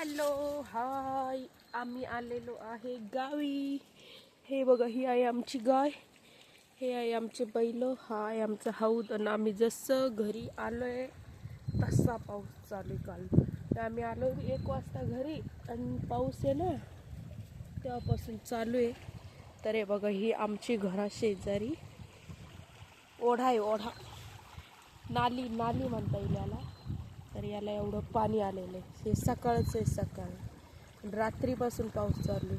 Hello hi. आम्ही आलेलो आहे गावी. हे बघा ही आहे आमची गाय. हे आहे आमचे बैल हा आहे आमचा हौद. आणि आम्ही जसं घरी आलो आहे तसा पाऊस चालू आहे काल. तर आम्ही आलो एक वाजता घरी आणि पाऊस आहे ना तेव्हापासून चालू आहे. तर हे बघा ही आमची घरा शेजारी. ओढा आहे ओढा. नाली नाली म्हणता येईल याला. तर याला एवढं पाणी आलेलं आहे. हे सकाळच आहे सकाळ. रात्रीपासून पाऊस चालू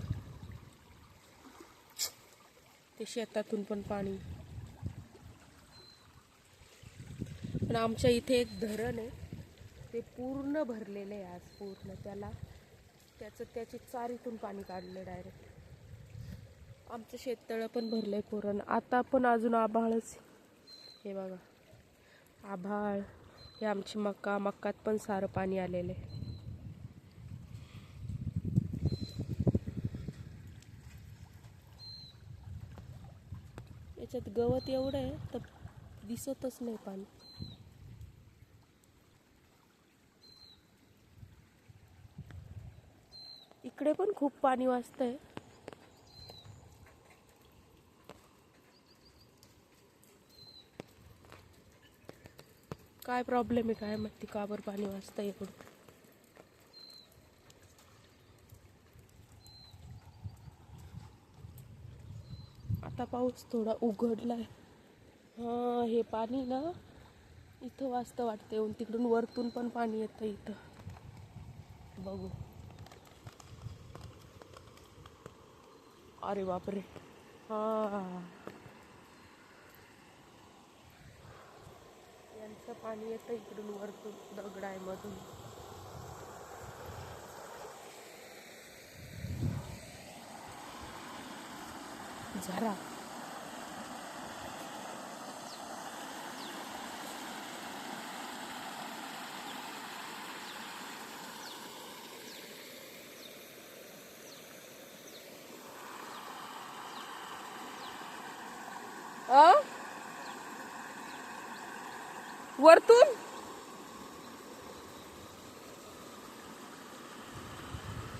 ते शेतातून पण पाणी. पण आमच्या इथे एक धरण आहे. ते पूर्ण भरलेलं आहे आज पूर्ण. त्याला त्याचं त्याची चारीतून पाणी काढलं डायरेक्ट आमचं शेततळं पण भरलं आहे पूर्ण. आता पण अजून आभाळच हे बघा. आभाळ. हे आमची मका मक्कात पण सारं पाणी आलेलं आहे. याच्यात गवत एवढं आहे तर दिसतच नाही पाणी. इकडे पण खूप पाणी वाजतंय काय प्रॉब्लेम आहे? काय माहिती? का बरं पाणी वाचतं इकडून? आता पाऊस थोडा उघडलाय. हा हे पाणी ना इथं वाजतं वाटतं. येऊन तिकडून वरतून पण पाणी येतं इथं. बघू. अरे बापरे. हा. यांचं पाणी येतं इकडून वरतून दगडायमधून झरा अ? वरतून